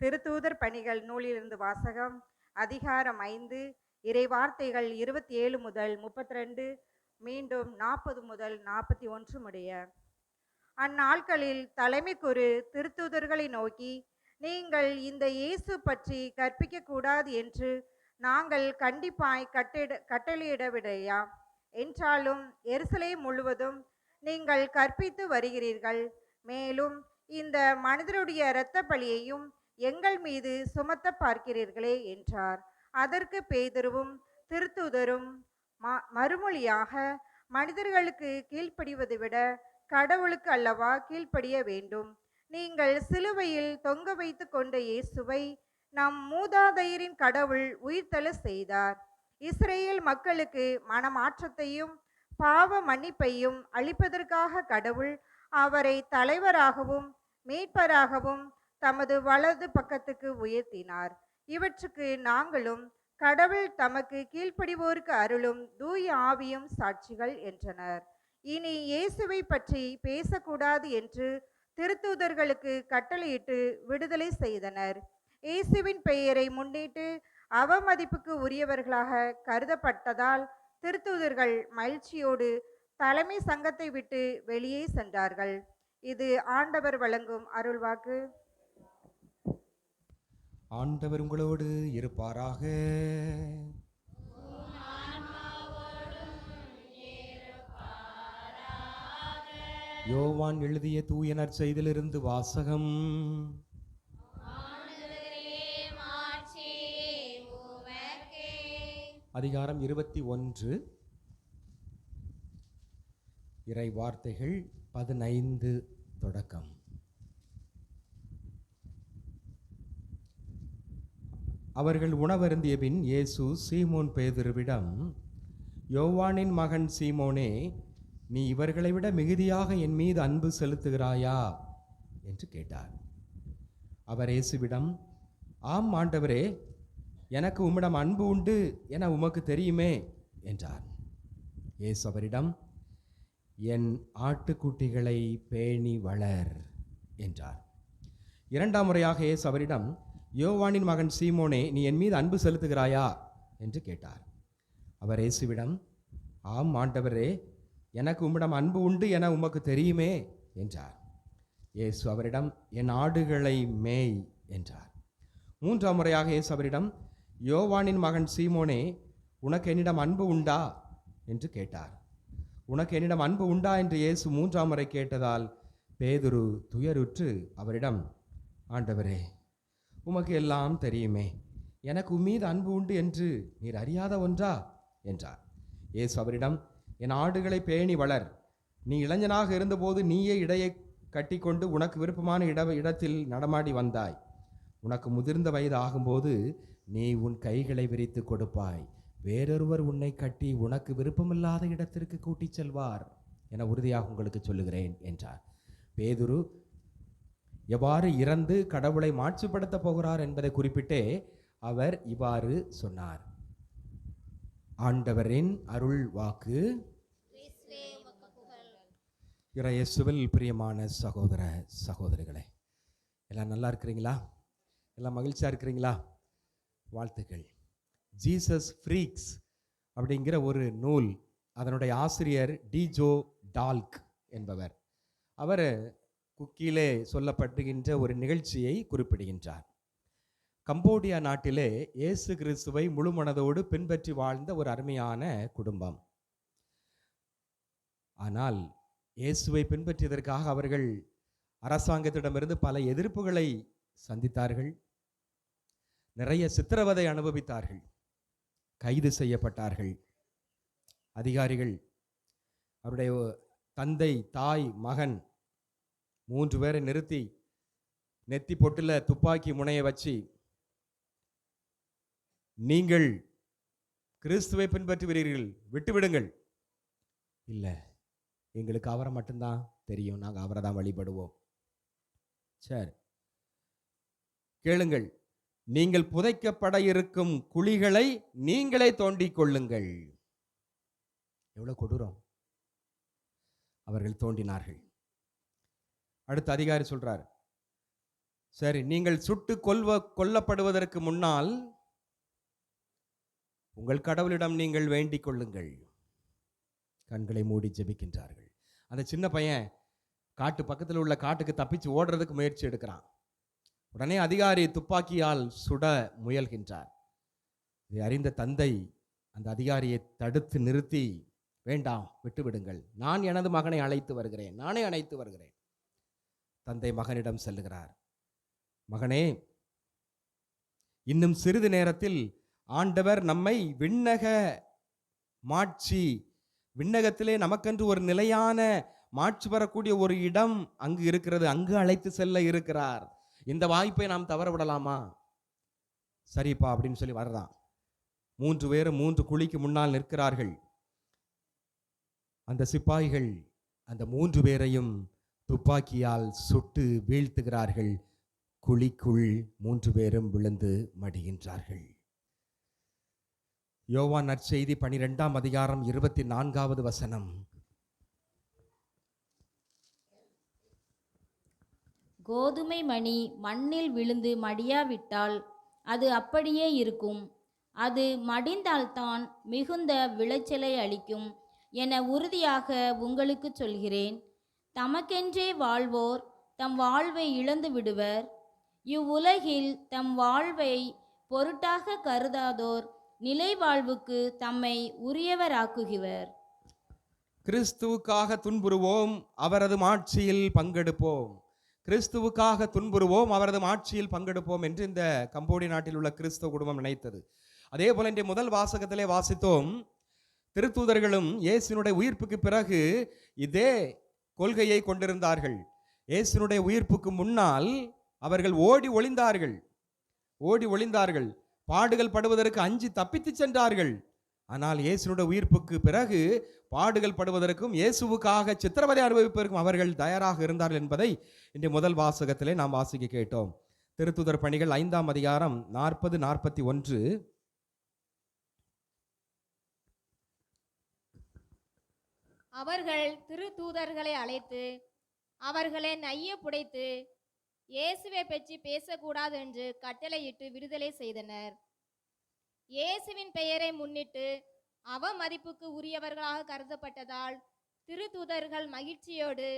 திருத்தூதர் பணிகள் நூலிலிருந்து வாசகம் அதிகாரம் ஐந்து இறைவார்த்தைகள் இருபத்தி ஏழு முதல் முப்பத்தி ரெண்டு மீண்டும் நாற்பது முதல் நாற்பத்தி ஒன்று முடிய. அந்நாட்களில் தலைமைக்குரு திருத்தூதர்களை நோக்கி நீங்கள் இந்த இயேசு பற்றி கற்பிக்க கூடாது என்று நாங்கள் கண்டிப்பாய் கட்டிட கட்டளையிடவிடையா என்றாலும் எருசலேம் முழுவதும் நீங்கள் கற்பித்து வருகிறீர்கள். மேலும் இந்த மனிதருடைய இரத்த பலியையும் எங்கள் மீது சுமத்த பார்க்கிறீர்களே என்றார். அதற்கு பேதருவும் திருத்துதரும் ம- மறுமொழியாக மனிதர்களுக்கு கீழ்ப்படிவதை விட கடவுளுக்கு அல்லவா கீழ்ப்படிய வேண்டும்? நீங்கள் சிலுவையில் தொங்க வைத்து கொண்ட இயேசுவை நம் மூதாதையரின் கடவுள் உயிர்த்தெழ செய்தார். இஸ்ரேல் மக்களுக்கு மனமாற்றத்தையும் பாவ மன்னிப்பையும் அளிப்பதற்காக கடவுள் அவரை தலைவராகவும் மீட்பராகவும் தமது வலது பக்கத்துக்கு உயர்த்தினார். இவற்றுக்கு நாங்களும் கடவுள் தமக்கு கீழ்ப்படிவோருக்கு அருளும் தூய ஆவியும் சாட்சிகள் என்றனர். இனி இயேசுவை பற்றி பேசக்கூடாது என்று திருத்தூதர்களுக்கு கட்டளையிட்டு விடுதலை செய்தனர். இயேசுவின் பெயரை முன்னிட்டு அவமதிப்புக்கு உரியவர்களாக கருதப்பட்டதால் திருத்தூதர்கள் மகிழ்ச்சியோடு தலைமை சங்கத்தை விட்டு வெளியே சென்றார்கள். இது ஆண்டவர் வழங்கும் அருள்வாக்கு. ஆண்டவர் உங்களோடு இருப்பாராக. யோவான் எழுதிய தூயனர் செய்திலிருந்து வாசகம். அதிகாரம் இருபத்தி ஒன்று. இறை வார்த்தைகள் பதினைந்து தொடக்கம். அவர்கள் உணவருந்திய பின் இயேசு சீமோன் பேதுருவிடம் யோவானின் மகன் சீமோனே நீ இவர்களை விட மிகுதியாக என் மீது அன்பு செலுத்துகிறாயா? என்று கேட்டார். அவர் இயேசுவிடம் ஆம் ஆண்டவரே எனக்கு உம்மிடம் அன்பு உண்டு என உமக்கு தெரியுமே என்றார். இயேசு அவரிடம் என் ஆட்டுக்குட்டிகளை பேணி வளர் என்றார். இரண்டாம் முறையாக இயேசு அவரிடம் யோவானின் மகன் சீமோனே நீ என் மீது அன்பு செலுத்துகிறாயா? என்று கேட்டார். அவர் இயேசுவிடம் ஆம் ஆண்டவரே எனக்கு உம்மிடம் அன்பு உண்டு என உமக்கு தெரியுமே என்றார். இயேசு அவரிடம் என் ஆடுகளை மேய் என்றார். மூன்றாம் முறையாக இயேசு அவரிடம் யோவானின் மகன் சீமோனே உனக்கு என்னிடம் அன்பு உண்டா? என்று கேட்டார். உனக்கு என்னிடம் அன்பு உண்டா? என்று இயேசு மூன்றாம் முறை கேட்டதால் பேதுரு துயருற்று அவரிடம் ஆண்டவரே உமக்கு எல்லாம் தெரியுமே. எனக்கு உம்மீது அன்பு உண்டு என்று நீர் அறியாத ஒன்றா? என்றார். இயேசு அவரிடம் என் ஆடுகளை பேணி வளர். நீ இளைஞனாக இருந்தபோது நீயே இடையை கட்டிக்கொண்டு உனக்கு விருப்பமான இட இடத்தில் நடமாடி வந்தாய். உனக்கு முதிர்ந்த வயது ஆகும்போது நீ உன் கைகளை விரித்து கொடுப்பாய். வேறொருவர் உன்னை கட்டி உனக்கு விருப்பமில்லாத இடத்திற்கு கூட்டிச் செல்வார். என உறுதியாக உங்களுக்கு சொல்லுகிறேன் என்றார். பேதுரு எவ்வாறு இறந்து கடவுளை மாட்சிப்படுத்தப் போகிறார் என்பதை குறிப்பிட்டே அவர் இவ்வாறு சொன்னார். ஆண்டவரின் அருள் வாக்கு. இறையசுவில் பிரியமான சகோதர சகோதரிகளே எல்லாம் நல்லா இருக்கிறீங்களா? எல்லாம் மகிழ்ச்சியாக இருக்கிறீங்களா? வாழ்த்துக்கள். ஜீசஸ் ஃப்ரீக்ஸ் அப்படிங்கிற ஒரு நூல் அதனுடைய ஆசிரியர் டிஜோ டால்க் என்பவர். அவர் குக்கியிலே சொல்லப்படுகின்ற ஒரு நிகழ்ச்சியை குறிப்பிடுகின்றார். கம்போடியா நாட்டிலே இயேசு கிறிஸ்துவை முழு மனதோடு பின்பற்றி வாழ்ந்த ஒரு அருமையான குடும்பம். ஆனால் இயேசுவை பின்பற்றியதற்காக அவர்கள் அரசாங்கத்திடமிருந்து பல எதிர்ப்புகளை சந்தித்தார்கள். நிறைய சித்திரவதை அனுபவித்தார்கள். கைது செய்யப்பட்டார்கள். அதிகாரிகள் அவருடைய தந்தை தாய் மகன் மூன்று பேரை நிறுத்தி நெத்தி பொட்டில் துப்பாக்கி முனைய வச்சு நீங்கள் கிறிஸ்துவை பின்பற்றுகிறீர்கள் விட்டுவிடுங்கள். இல்லை எங்களுக்கு அவரை மட்டும்தான் தெரியும். நாங்கள் அவரை தான் வழிபடுவோம். சரி. கேளுங்கள். நீங்கள் புதைக்கப்பட இருக்கும் குழிகளை நீங்களே தோண்டிக் கொள்ளுங்கள். எவ்வளவு கொடூரம். அவர்கள் தோண்டினார்கள். அடுத்த அதிகாரி சொல்றார். சரி நீங்கள் சுட்டு கொல்வ கொல்லப்படுவதற்கு முன்னால் உங்கள் கடவுளிடம் நீங்கள் வேண்டிக் கொள்ளுங்கள். கண்களை மூடி ஜெபிக்கின்றார்கள். அந்த சின்ன பையன் காட்டு பக்கத்தில் உள்ள காட்டுக்கு தப்பிச்சு ஓடுறதுக்கு முயற்சி எடுக்கிறான். உடனே அதிகாரி துப்பாக்கியால் சுட முயல்கின்றார். இதை அறிந்த தந்தை அந்த அதிகாரியை தடுத்து நிறுத்தி வேண்டாம் விட்டுவிடுங்கள். நான் எனது மகனை அழைத்து வருகிறேன். நானே அழைத்து வருகிறேன். தந்தை மகனிடம் செல்லுகிறார். மகனே இன்னும் சிறிது நேரத்தில் ஆண்டவர் நம்மை விண்ணக மாட்சி விண்ணகத்திலே நமக்கென்று ஒரு நிலையான மாட்சி பெறக்கூடிய ஒரு இடம் அங்கு இருக்கிறது அங்கு அழைத்து செல்ல இருக்கிறார். இந்த வாய்ப்பை நாம் தவற விடலாமா சரிப்பா அப்படின்னு சொல்லி வர்றான். மூன்று பேரும் மூன்று குழிக்கு முன்னால் நிற்கிறார்கள். அந்த சிப்பாய்கள் அந்த மூன்று பேரையும் துப்பாக்கியால் சுட்டு வீழ்த்துகிறார்கள். குழிக்குள் மூன்று பேரும் விழுந்து மடிகின்றார்கள். யோவான் நற்செய்தி பனிரெண்டாம் அதிகாரம் இருபத்தி நான்காவது வசனம். கோதுமை மணி மண்ணில் விழுந்து மடியாவிட்டால் அது அப்படியே இருக்கும். அது மடிந்தால்தான் மிகுந்த விளைச்சலை அளிக்கும் என உறுதியாக உங்களுக்கு சொல்கிறேன். தமக்கென்றே வாழ்வோர் தம் வாழ்வை இழந்து விடுவர். இவ்வுலகில் தம் வாழ்வை பொருட்டாக கருதாதோர் நிலை வாழ்வுக்கு தம்மை உரியவராக்குகிவர். கிறிஸ்துவுக்காக துன்புறுவோம் அவரது மாட்சியில் பங்கெடுப்போம். கிறிஸ்துவுக்காக துன்புறுவோம் அவரது மாட்சியில் பங்கெடுப்போம் என்று இந்த கம்போடி நாட்டில் உள்ள கிறிஸ்தவ குடும்பம் நினைத்தது. அதே போல இன்றைய முதல் வாசகத்திலே வாசித்தோம் திருத்தூதர்களும் இயேசுனுடைய உயிர்ப்புக்கு பிறகு இதே கொள்கையை கொண்டிருந்தார்கள். இயேசுனுடைய உயிர்ப்புக்கு முன்னால் அவர்கள் ஓடி ஒளிந்தார்கள். ஓடி ஒளிந்தார்கள். பாடுகள் படுவதற்கு அஞ்சு தப்பித்துச் சென்றார்கள். ஆனால் இயேசுனுடைய உயிர்ப்புக்கு பிறகு பாடுகள் படுவதற்கும் இயேசுவுக்காக சித்திரவதை அனுபவிப்பதற்கும் அவர்கள் தயாராக இருந்தார்கள் என்பதை இன்று முதல் வாசகத்திலே நாம் வாசிக்க கேட்டோம். திருத்துதர் பணிகள் ஐந்தாம் அதிகாரம் நாற்பது நாற்பத்தி ஒன்று. அவர்கள் திரு தூதர்களை அழைத்து அவர்களை நைய புடைத்து இயேசுவை பற்றி பேசக்கூடாது என்று கட்டளையிட்டு விடுதலை செய்தனர். இயேசுவின் பெயரை முன்னிட்டு அவமதிப்புக்கு உரியவர்களாக கருதப்பட்டதால் திருத்தூதர்கள் மகிழ்ச்சியோடு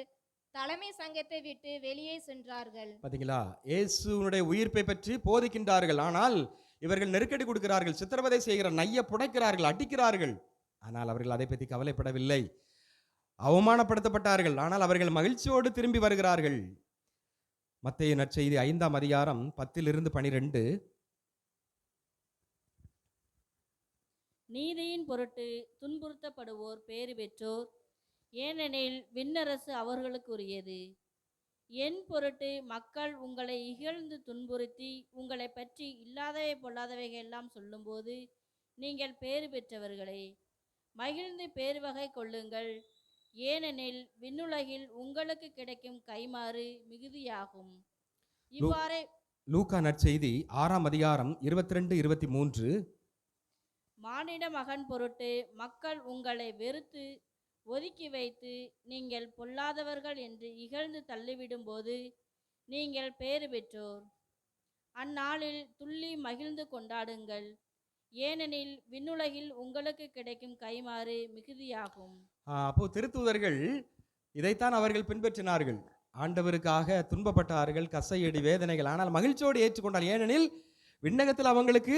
தலைமை சங்கத்தை விட்டு வெளியே சென்றார்கள். பாத்தீங்களா? இயேசுனுடைய உயிர்ப்பை பற்றி போதிக்கின்றார்கள். ஆனால் இவர்கள் நெருக்கடி கொடுக்கிறார்கள் சித்திரவதை செய்கிற நைய புடைக்கிறார்கள் அடிக்கிறார்கள். ஆனால் அவர்கள் அதை பற்றி கவலைப்படவில்லை. அவமானப்படுத்தப்பட்டார்கள். ஆனால் அவர்கள் மகிழ்ச்சியோடு திரும்பி வருகிறார்கள். மத்திய நற்செய்தி ஐந்தாம் அதிகாரம் பத்திலிருந்து பனிரெண்டு. நீதியின் பொருட்டு துன்புறுத்தப்படுவோர் பேறு பெற்றோர் ஏனெனில் விண்ணரசு அவர்களுக்குரியது. என் பொருட்டு மக்கள் உங்களை இகழ்ந்து துன்புறுத்தி உங்களை பற்றி இல்லாதவை பொல்லாதவைகள் எல்லாம் சொல்லும்போது நீங்கள் பேறு பெற்றவர்களே மகிழ்ந்து பேருவகை கொள்ளுங்கள். ஏனெனில் விண்ணுலகில் உங்களுக்கு கிடைக்கும் கைமாறு மிகுதியாகும். இவ்வாறே லூக்கா நற்செய்தி ஆறாம் அதிகாரம் இருபத்தி ரெண்டு இருபத்தி மூன்று மானிட மகன் பொருட்டு மக்கள் உங்களை வெறுத்து ஒதுக்கி வைத்து நீங்கள் பொல்லாதவர்கள் என்று இகழ்ந்து தள்ளிவிடும்போது நீங்கள் பேறு பெற்றோர். அந்நாளில் துள்ளி மகிழ்ந்து கொண்டாடுங்கள். ஏனெனில் விண்ணுலகில் உங்களுக்கு கிடைக்கும் கைமாறு மிகுதியாகும். அப்போ திருத்தூதர்கள் இதைத்தான் அவர்கள் பின்பற்றினார்கள். ஆண்டவருக்காக துன்பப்பட்டார்கள் கசையடி வேதனைகள் ஆனால் மகிழ்ச்சியோடு ஏற்றுக்கொண்டார். ஏனெனில் விண்ணகத்தில் அவங்களுக்கு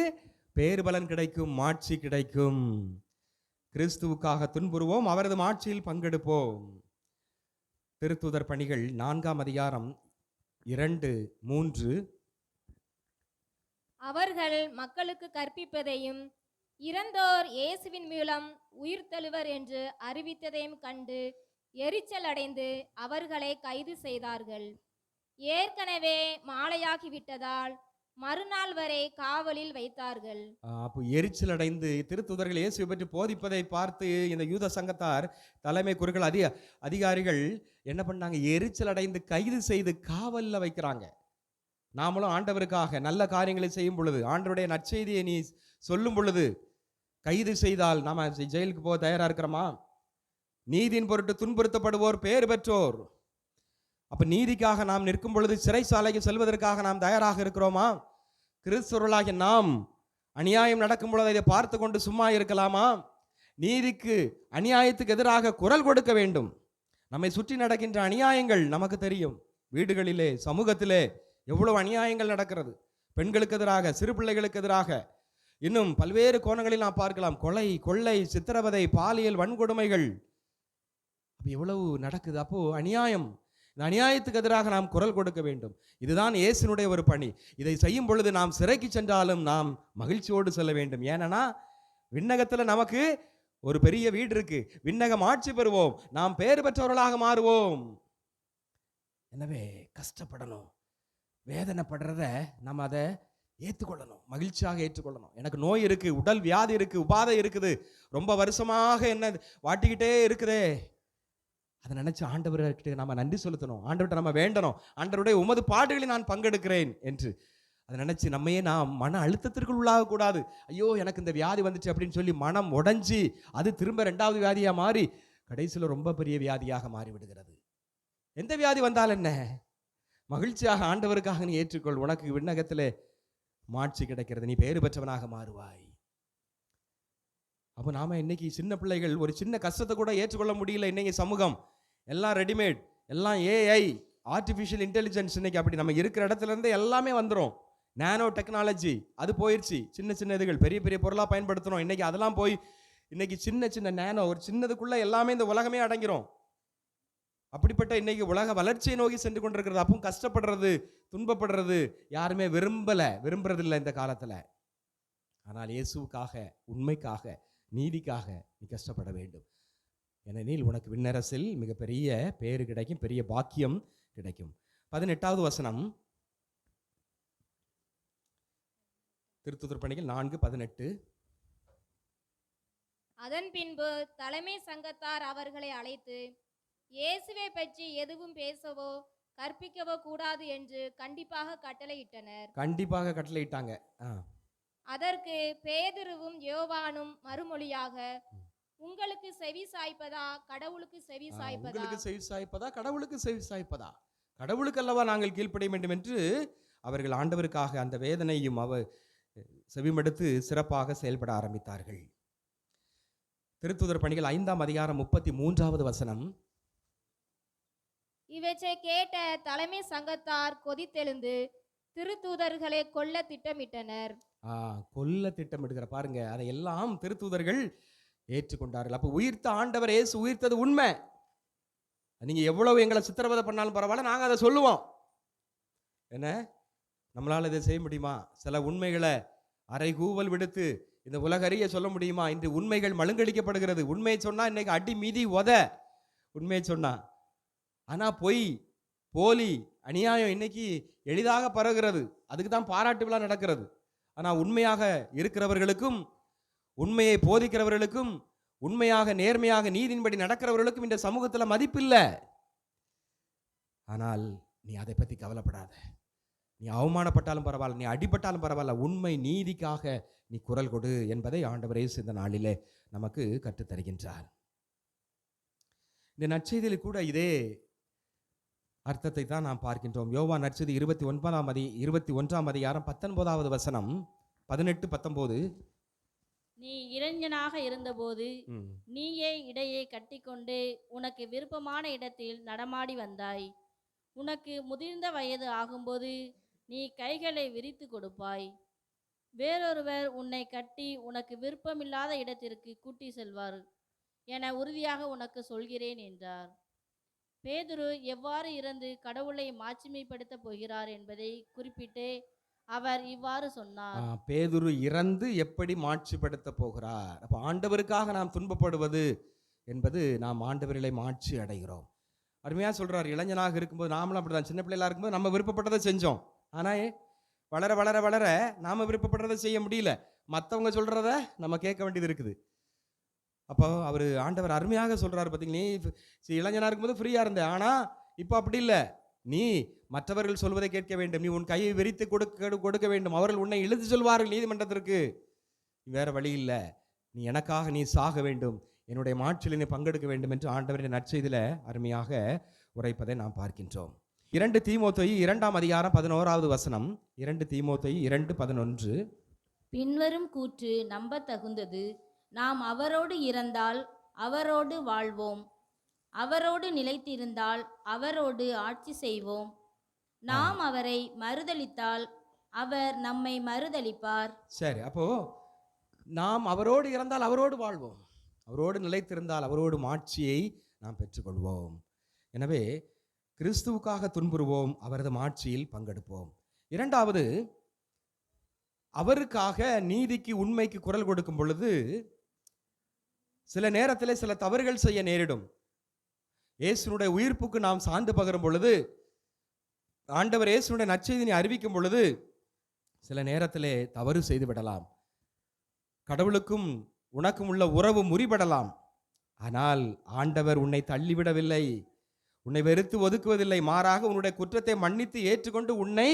பேறு பலன் கிடைக்கும் மாட்சி கிடைக்கும். கிறிஸ்துவுக்காக துன்புறுவோம் அவரது மாட்சியில் பங்கெடுப்போம். திருத்தூதர் பணிகள் நான்காம் அதிகாரம் இரண்டு மூன்று அவர்கள் மக்களுக்கு கற்பிப்பதையும் இறந்தோர் இயேசுவின் மூலம் உயிர்த்தெழுவர் என்று அறிவித்ததையும் கண்டு எரிச்சல் அடைந்து அவர்களை கைது செய்தார்கள். ஏற்கனவே மாலையாகிவிட்டதால் மறுநாள் வரை காவலில் வைத்தார்கள். அப்போ எரிச்சல் அடைந்து திருத்துதர்கள் இயேசுவை பற்றி போதிப்பதை பார்த்து இந்த யூத சங்கத்தார் தலைமை குருக்கள் அதிக அதிகாரிகள் என்ன பண்ணாங்க? எரிச்சல் அடைந்து கைது செய்து காவலில் வைக்கிறாங்க. நாமளும் ஆண்டவருக்காக நல்ல காரியங்களை செய்யும் பொழுது ஆண்டவருடைய நற்செய்தியை நீ சொல்லும் பொழுது கைது செய்தால் நாம் ஜெயிலுக்கு போக தயாராக இருக்கிறோமா? நீதியின் பொருட்டு துன்புறுத்தப்படுவோர் பேர் பெற்றோர். அப்ப நீதிக்காக நாம் நிற்கும் பொழுது சிறைச்சாலைக்கு செல்வதற்காக நாம் தயாராக இருக்கிறோமா? கிறிஸ்தவர்களாகிய நாம் அநியாயம் நடக்கும் பொழுது இதை பார்த்து கொண்டு சும்மா இருக்கலாமா? நீதிக்கு அநியாயத்துக்கு எதிராக குரல் கொடுக்க வேண்டும். நம்மை சுற்றி நடக்கின்ற அநியாயங்கள் நமக்கு தெரியும். வீடுகளிலே சமூகத்திலே எவ்வளவு அநியாயங்கள் நடக்கிறது. பெண்களுக்கு எதிராக சிறு பிள்ளைகளுக்கு எதிராக. இன்னும் பல்வேறு கோணங்களில் நாம் பார்க்கலாம். கொலை கொள்ளை சித்திரவதை பாலியல் வன்கொடுமைகள். அப்போ எவ்வளவு நடக்குது? அப்போ அநியாயம். இந்த அநியாயத்துக்கு எதிராக நாம் குரல் கொடுக்க வேண்டும். இதுதான் இயேசுனுடைய ஒரு பணி. இதை செய்யும் பொழுது நாம் சிறைக்கு சென்றாலும் நாம் மகிழ்ச்சியோடு செல்ல வேண்டும். ஏன்னா விண்ணகத்தில் நமக்கு ஒரு பெரிய வீடு இருக்கு. விண்ணகம் ஆட்சி பெறுவோம். நாம் பேறு பெற்றவர்களாக மாறுவோம். எனவே கஷ்டப்படணும். வேதனைப்படுறத நம்ம அதை ஏற்றுக்கொள்ளணும். மகிழ்ச்சியாக ஏற்றுக்கொள்ளணும். எனக்கு நோய் இருக்குது உடல் வியாதி இருக்குது உபாதை இருக்குது. ரொம்ப வருஷமாக என்ன வாட்டிக்கிட்டே இருக்குதே. அதை நினச்சி ஆண்டவர்கிட்ட நம்ம நன்றி செலுத்தணும். ஆண்டவர்கிட்ட நம்ம வேண்டணும். ஆண்டவருடைய உமது பாடுகளில் நான் பங்கெடுக்கிறேன் என்று. அதை நினச்சி நம்மையே நாம் மன அழுத்தத்திற்குள் உள்ளாகக்கூடாது ஐயோ எனக்கு இந்த வியாதி வந்துச்சு அப்படின்னு சொல்லி மனம் உடஞ்சி அது திரும்ப ரெண்டாவது வியாதியாக மாறி கடைசியில் ரொம்ப பெரிய வியாதியாக மாறிவிடுகிறது. எந்த வியாதி வந்தால் என்ன? மகிழ்ச்சியாக ஆண்டவருக்காக நீ ஏற்றுக்கொள். உனக்கு விண்ணகத்தில் மாட்சி கிடைக்கிறது. நீ பேறு பெற்றவனாக மாறுவாய். அப்போ நாம இன்னைக்கு சின்ன பிள்ளைகள் ஒரு சின்ன கஷ்டத்தை கூட ஏற்றுக்கொள்ள முடியல இன்னைக்கு சமூகம். எல்லாம் ரெடிமேட் எல்லாம் ஏஐ ஆர்டிஃபிஷியல் இன்டெலிஜென்ஸ் இன்னைக்கு அப்படி நம்ம இருக்கிற இடத்துலேருந்து எல்லாமே வந்துடும் நானோ டெக்னாலஜி அது போயிடுச்சு சின்ன சின்ன இதுகள் பெரிய பெரிய பொருளாக பயன்படுத்துகிறோம் இன்னைக்கு அதெல்லாம் போய் இன்னைக்கு சின்ன சின்ன நேனோ ஒரு சின்னதுக்குள்ளே எல்லாமே இந்த உலகமே அடங்கிரும். அப்படிப்பட்ட இன்னைக்கு உலக வளர்ச்சியை நோக்கி சென்று கொண்டிருக்கிறது. அப்பவும் கஷ்டப்படுறது துன்பப்படுறது யாருமே விரும்பல விரும்புறதில்லை இந்த காலத்தில். ஆனால் இயேசுவுக்காக உண்மைக்காக நீதிக்காக நீ கஷ்டப்பட வேண்டும். ஏனெனில் உனக்கு விண்ணரசில் மிகப்பெரிய பேறு கிடைக்கும் பெரிய பாக்கியம் கிடைக்கும். பதினெட்டாவது வசனம். திருத்துதர் பணிகள் நான்கு பதினெட்டு. அதன் பின்பு தலைமை சங்கத்தார் அவர்களை அழைத்து இயேசுவை பற்றி எதுவும் பேசவோ கற்பிக்கவோ கூடாது என்று கண்டிப்பாக கட்டளையிட்டனர். கண்டிப்பாக கட்டளையிட்டாங்க. அதற்கு பேதுருவும் யோவானும் மறுமொழியாக உங்களுக்கு செவி சாய்ப்பதா? கடவுளுக்கு செவி சாய்ப்பதா? உங்களுக்கு செவி சாய்ப்பதா? கடவுளுக்கு செவி சாய்ப்பதா? கடவுளுக்கு அல்லவா நாங்கள் கீழ்ப்படிய வேண்டும் என்று அவர்கள் ஆண்டவருக்காக அந்த வேதனையும் அவர் செவிமடுத்து சிறப்பாக செயல்பட ஆரம்பித்தார்கள். திருத்துதர் பணிகள் ஐந்தாம் அதிகாரம் முப்பத்தி மூன்றாவது வசனம். இவற்றை கேட்ட தலைமை சங்கத்தார் கொதித்தெழுந்து திருத்தூதர்களை கொல்ல திட்டமிட்டனர். ஆ கொல்ல திட்டமிடுகிற பாருங்க அதை எல்லாம் திருத்தூதர்கள் ஏற்றுக்கொண்டார்கள். அப்போ உயிர்த்த ஆண்டவர் ஏசு உயிர்த்தது உண்மை. நீங்கள் எவ்வளவு எங்களை சித்திரவதை பண்ணாலும் பரவாயில்ல நாங்கள் அதை சொல்லுவோம். என்ன? நம்மளால் இதை செய்ய முடியுமா? சில உண்மைகளை அரை கூவல் விடுத்து இந்த உலகறிய சொல்ல முடியுமா? இன்று உண்மைகள் மழுங்கடிக்கப்படுகிறது. உண்மையை சொன்னால் இன்னைக்கு அடி மீதி உத. உண்மையை சொன்னால் ஆனால் பொய் போலி அநியாயம் இன்னைக்கு எளிதாக பரவுகிறது. அதுக்கு தான் பாராட்டு விழா நடக்கிறது. ஆனால் உண்மையாக இருக்கிறவர்களுக்கும் உண்மையை போதிக்கிறவர்களுக்கும் உண்மையாக நேர்மையாக நீதியின்படி நடக்கிறவர்களுக்கும் இந்த சமூகத்தில் மதிப்பில்லை. ஆனால் நீ அதை பற்றி கவலைப்படாத. நீ அவமானப்பட்டாலும் பரவாயில்ல நீ அடிபட்டாலும் பரவாயில்ல உண்மை நீதிக்காக நீ குரல் கொடு என்பதை ஆண்டவரே இயேசு இந்த நாளிலே நமக்கு கற்றுத் தருகின்றார் இந்த நற்செய்தியில் கூட இதே அர்த்தத்தை தான் நாம் பார்க்கின்றோம். யோவா நற்செய்தி இருபத்தி ஒன்பதாம் அதி இருபத்தி ஒன்றாம் அதிகாரம் பத்தொன்பதாவது வசனம். பதினெட்டு பத்தொன்பது நீ இளைஞனாக இருந்தபோது. நீயே இடையே கட்டிக்கொண்டு உனக்கு விருப்பமான இடத்தில் நடமாடி வந்தாய். உனக்கு முதிர்ந்த வயது ஆகும்போது நீ கைகளை விரித்து கொடுப்பாய். வேறொருவர் உன்னை கட்டி உனக்கு விருப்பமில்லாத இடத்திற்கு கூட்டி செல்வார். என உறுதியாக உனக்கு சொல்கிறேன் என்றார். பேதுரு எவ்வாறு இறந்து கடவுளை மாட்சிமைப்படுத்த போகிறார் என்பதை குறிப்பிட்டு அவர் இவ்வாறு சொன்னார். பேதுரு இறந்து எப்படி மாட்சிப்படுத்த போகிறார்? அப்போ ஆண்டவருக்காக நாம் துன்பப்படுவது என்பது நாம் ஆண்டவரிலே மாட்சி அடைகிறோம். அருமையாக சொல்றார் இளைஞனாக இருக்கும்போது நாமளும் அப்படிதான் சின்ன பிள்ளைகளா இருக்கும்போது நம்ம விருப்பப்பட்டதை செஞ்சோம். ஆனா வளர வளர வளர நாம விருப்பப்படுறதை செய்ய முடியல. மற்றவங்க சொல்றத நம்ம கேட்க வேண்டியது இருக்குது. அப்போ அவர் ஆண்டவர் அருமையாக சொல்கிறார் பார்த்தீங்களா நீ இளைஞனாக இருக்கும்போது ஃப்ரீயாக இருந்த ஆனால் இப்போ அப்படி இல்லை. நீ மற்றவர்கள் சொல்வதை கேட்க வேண்டும். நீ உன் கையை விரித்து கொடுக்க கொடுக்க வேண்டும். அவர்கள் உன்னை எழுதி சொல்வார்கள் நீதிமன்றத்திற்கு. வேறு வழி இல்லை. நீ எனக்காக நீ சாக வேண்டும். என்னுடைய மாற்றில் நீ பங்கெடுக்க வேண்டும் என்று ஆண்டவரின் நற்செய்தியில் அருமையாக உரைப்பதை நாம் பார்க்கின்றோம். இரண்டு தீமோத்தொய் இரண்டாம் அதிகாரம் பதினோராவது வசனம். இரண்டு தீமோத்தொய் இரண்டு பதினொன்று. பின்வரும் கூற்று நம்பத்தகுந்தது நாம் அவரோடு இறந்தால் அவரோடு வாழ்வோம். அவரோடு நிலைத்திருந்தால் அவரோடு ஆட்சி செய்வோம். நாம் அவரை மறுதலித்தால் அவர் நம்மை மறுதலிப்பார். சரி அப்போ நாம் அவரோடு இறந்தால் அவரோடு வாழ்வோம். அவரோடு நிலைத்திருந்தால் அவரோடு மாட்சியை நாம் பெற்றுக்கொள்வோம். எனவே கிறிஸ்துவுக்காக துன்புறுவோம் அவரது மாட்சியில் பங்கெடுப்போம். இரண்டாவது அவருக்காக நீதிக்கு உண்மைக்கு குரல் கொடுக்கும் பொழுது சில நேரத்தில் சில தவறுகள் செய்ய நேரிடும். இயேசுனுடைய உயிர்ப்புக்கு நாம் சான்று பகரும் பொழுது ஆண்டவர் இயேசுனுடைய நற்செய்தினை அறிவிக்கும் பொழுது சில நேரத்திலே தவறு செய்து விடலாம். கடவுளுக்கும் உனக்கும் உள்ள உறவு முறிபடலாம். ஆனால் ஆண்டவர் உன்னை தள்ளிவிடவில்லை. உன்னை வெறுத்து ஒதுக்குவதில்லை. மாறாக உன்னுடைய குற்றத்தை மன்னித்து ஏற்றுக்கொண்டு உன்னை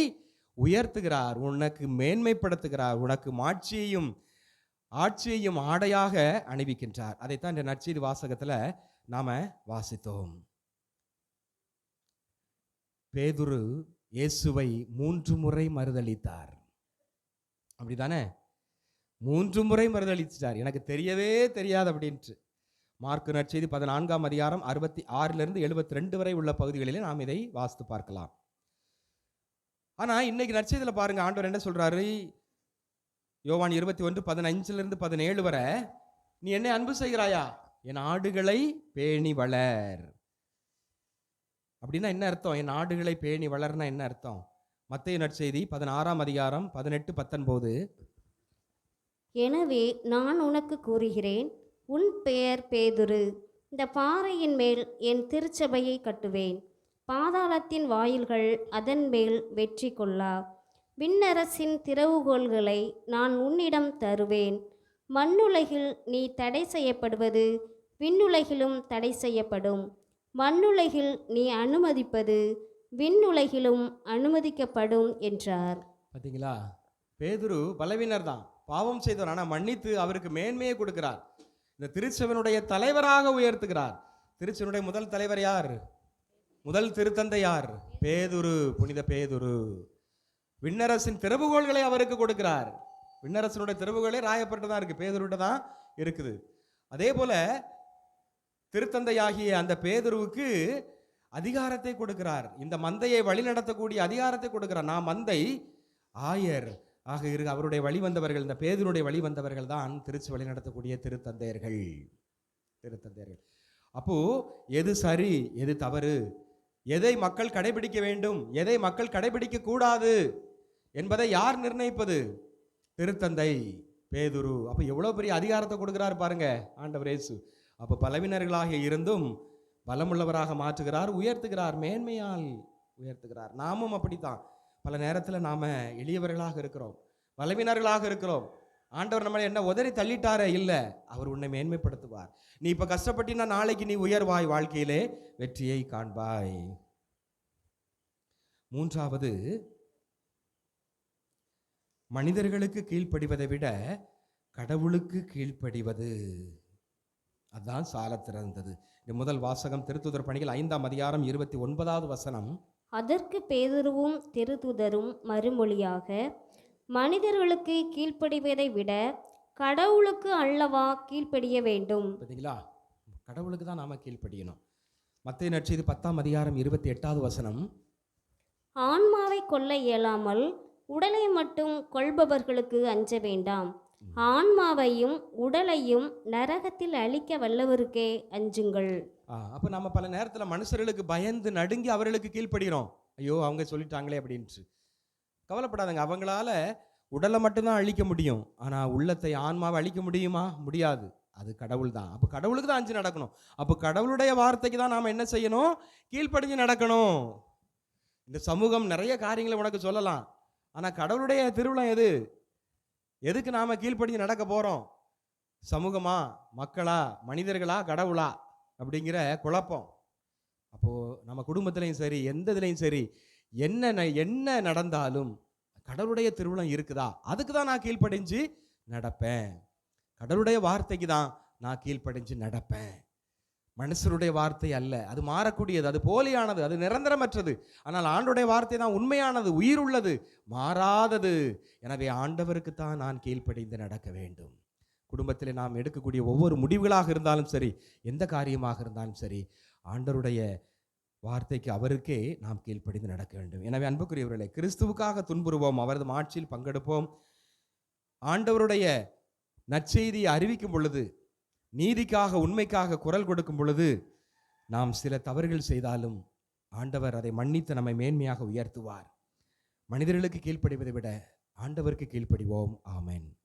உயர்த்துகிறார். உனக்கு மேன்மைப்படுத்துகிறார். உனக்கு மாட்சியையும் ஆட்சியையும் ஆடையாக அணிவிக்கின்றார். அதைத்தான் இந்த நற்செய்தி வாசகத்துல நாம வாசித்தோம். பேதுரு இயேசுவை மூன்று முறை மறுதளித்தார். அப்படிதானே? மூன்று முறை மறுதளித்தார் எனக்கு தெரியவே தெரியாது அப்படின்ட்டு. மார்க்கு நற்செய்தி பதினான்காம் அதிகாரம் அறுபத்தி ஆறிலிருந்து எழுபத்தி ரெண்டு வரை உள்ள பகுதிகளிலே நாம் இதை வாசித்து பார்க்கலாம். ஆனால் இன்னைக்கு நற்செய்தியில் பாருங்க ஆண்டவர் என்ன சொல்றாரு? யோவான் இருபத்தி ஒன்று பதினஞ்சிலிருந்து பதினேழு வரை நீ என்னை அன்பு செய்கிறாயா? என் ஆடுகளை பேணி வளர். அப்படின்னா என்ன அர்த்தம்? என் ஆடுகளை பேணி வளர்னா என்ன அர்த்தம்? மத்திய நற்செய்தி பதினாறாம் அதிகாரம் பதினெட்டு பத்தொன்பது. எனவே நான் உனக்கு கூறுகிறேன் உன் பெயர் பேதுரு. இந்த பாறையின் மேல் என் திருச்சபையை கட்டுவேன். பாதாளத்தின் வாயில்கள் அதன் மேல் வெற்றி கொள்ளா. விண்ணரசின் திறவுகோல்களை நான் உன்னிடம் தருவேன். மண்ணுலகில் நீ தடை செய்யப்படுவது விண்ணுலகிலும் தடை செய்யப்படும். மண்ணுலகில் நீ அனுமதிப்பது விண்ணுலகிலும் அனுமதிக்கப்படும் என்றார். பார்த்தீங்களா பேதுரு பலவீனர் தான் பாவம் செய்தவர் ஆனால் மன்னித்து அவருக்கு மேன்மையை கொடுக்கிறார். இந்த திருச்சபனுடைய தலைவராக உயர்த்துகிறார். திருச்சபனுடைய முதல் தலைவர் யார்? முதல் திருத்தந்தை யார்? பேதுரு புனித பேதுரு. விண்ணரசின் திறவுகோள்களை அவருக்கு கொடுக்கிறார். விண்ணரசனுடைய திறவுகளே ராயப்பட்டு தான் இருக்கு. பேதுருட்ட தான் இருக்குது. அதே போல திருத்தந்தையாகிய அந்த பேதுருவுக்கு அதிகாரத்தை கொடுக்கிறார். இந்த மந்தையை வழிநடத்தக்கூடிய அதிகாரத்தை கொடுக்கிறார். நான் மந்தை ஆயர். ஆக இரு அவருடைய வழி வந்தவர்கள் இந்த பேதருடைய வழி வந்தவர்கள் தான் திருச்சி வழி நடத்தக்கூடிய திருத்தந்தையர்கள். திருத்தந்தையர்கள். அப்போ எது சரி எது தவறு? எதை மக்கள் கடைபிடிக்க வேண்டும்? எதை மக்கள் கடைபிடிக்க கூடாது? என்பதை யார் நிர்ணயிப்பது? திருத்தந்தை பேதுரு. அப்போ எவ்வளோ பெரிய அதிகாரத்தை கொடுக்குறார் பாருங்க ஆண்டவர் இயேசு. அப்போ பலவினர்களாக இருந்தும் பலமுள்ளவராக மாற்றுகிறார் உயர்த்துகிறார் மேன்மையால் உயர்த்துகிறார். நாமும் அப்படித்தான். பல நேரத்தில் நாம் எளியவர்களாக இருக்கிறோம் பலவினர்களாக இருக்கிறோம். ஆண்டவர் நம்மளை என்ன உதறி தள்ளிட்டாரே? இல்லை அவர் உன்னை மேன்மைப்படுத்துவார். நீ இப்போ கஷ்டப்பட்டினா நாளைக்கு நீ உயர்வாய் வாழ்க்கையிலே வெற்றியை காண்பாய். மூன்றாவது மனிதர்களுக்கு கீழ்ப்படிவதை விட கடவுளுக்கு கீழ்ப்படிவது. அதான் சால திறந்தது. இந்த முதல் வாசகம் திருத்துதர் பணிகள் ஐந்தாம் அதிகாரம் இருபத்தி ஒன்பதாவது வசனம். அதற்கு பேதுருவும் திருத்துதரும் மறுமொழியாக மனிதர்களுக்கு கீழ்ப்படிவதை விட கடவுளுக்கு அல்லவா கீழ்ப்படிய வேண்டும்? பார்த்தீங்களா கடவுளுக்கு தான் நாம கீழ்ப்படியணும். மத்திய நற்செய்தி பத்தாம் அதிகாரம் இருபத்தி எட்டாவது வசனம். ஆன்மாவை கொல்ல இயலாமல் உடலை மட்டும் கொள்பவர்களுக்கு அஞ்ச வேண்டாம். ஆன்மாவையும் உடலையும் நரகத்தில் அழிக்க வல்லவருக்கே அஞ்சுங்கள். அப்போ நம்ம பல நேரத்தில் மனுஷர்களுக்கு பயந்து நடுங்கி அவர்களுக்கு கீழ்ப்படுகிறோம். ஐயோ அவங்க சொல்லிட்டாங்களே அப்படின்ட்டு. கவலைப்படாதங்க அவங்களால உடலை மட்டும்தான் அழிக்க முடியும். ஆனால் உள்ளத்தை ஆன்மாவை அழிக்க முடியுமா? முடியாது. அது கடவுள் தான் அப்போ கடவுளுக்கு தான் அஞ்சு நடக்கணும். அப்போ கடவுளுடைய வார்த்தைக்கு தான் நாம் என்ன செய்யணும்? கீழ்ப்படிஞ்சு நடக்கணும். இந்த சமூகம் நிறைய காரியங்களை உனக்கு சொல்லலாம். ஆனால் கடவுளுடைய திருவிழா எது? எதுக்கு நாம் கீழ்ப்படிஞ்சு நடக்க போகிறோம் சமூகமா? மக்களா? மனிதர்களா? கடவுளா? அப்படிங்கிற குழப்பம். அப்போது நம்ம குடும்பத்துலேயும் சரி எந்த இதுலேயும் சரி என்ன ந- என்ன நடந்தாலும் கடவுளுடைய திருவிழம் இருக்குதா? அதுக்கு தான் நான் கீழ்ப்படிஞ்சு நடப்பேன். கடவுளுடைய வார்த்தைக்கு தான் நான் கீழ்ப்படிஞ்சு நடப்பேன். மனுஷருடைய வார்த்தை அல்ல. அது மாறக்கூடியது அது போலியானது அது நிரந்தரமற்றது. ஆனால் ஆண்டுடைய வார்த்தை தான் உண்மையானது உயிர் உள்ளது மாறாதது. எனவே ஆண்டவருக்கு தான் நான் கீழ்ப்படிந்து நடக்க வேண்டும். குடும்பத்தில் நாம் எடுக்கக்கூடிய ஒவ்வொரு முடிவுகளாக இருந்தாலும் சரி எந்த காரியமாக இருந்தாலும் சரி ஆண்டவருடைய வார்த்தைக்கு அவருக்கே நாம் கீழ்ப்படிந்து நடக்க வேண்டும். எனவே அன்புக்குரியவர்களே கிறிஸ்துவுக்காக துன்புறுவோம் அவரது ஆட்சியில் பங்கெடுப்போம். ஆண்டவருடைய நற்செய்தியை அறிவிக்கும் பொழுது நீதிக்காக உண்மைக்காக குரல் கொடுக்கும் பொழுது நாம் சில தவறுகள் செய்தாலும் ஆண்டவர் அதை மன்னித்து நம்மை மேன்மையாக உயர்த்துவார். மனிதர்களுக்கு கீழ்ப்படிவதை விட ஆண்டவருக்கு கீழ்ப்படிவோம். ஆமென்.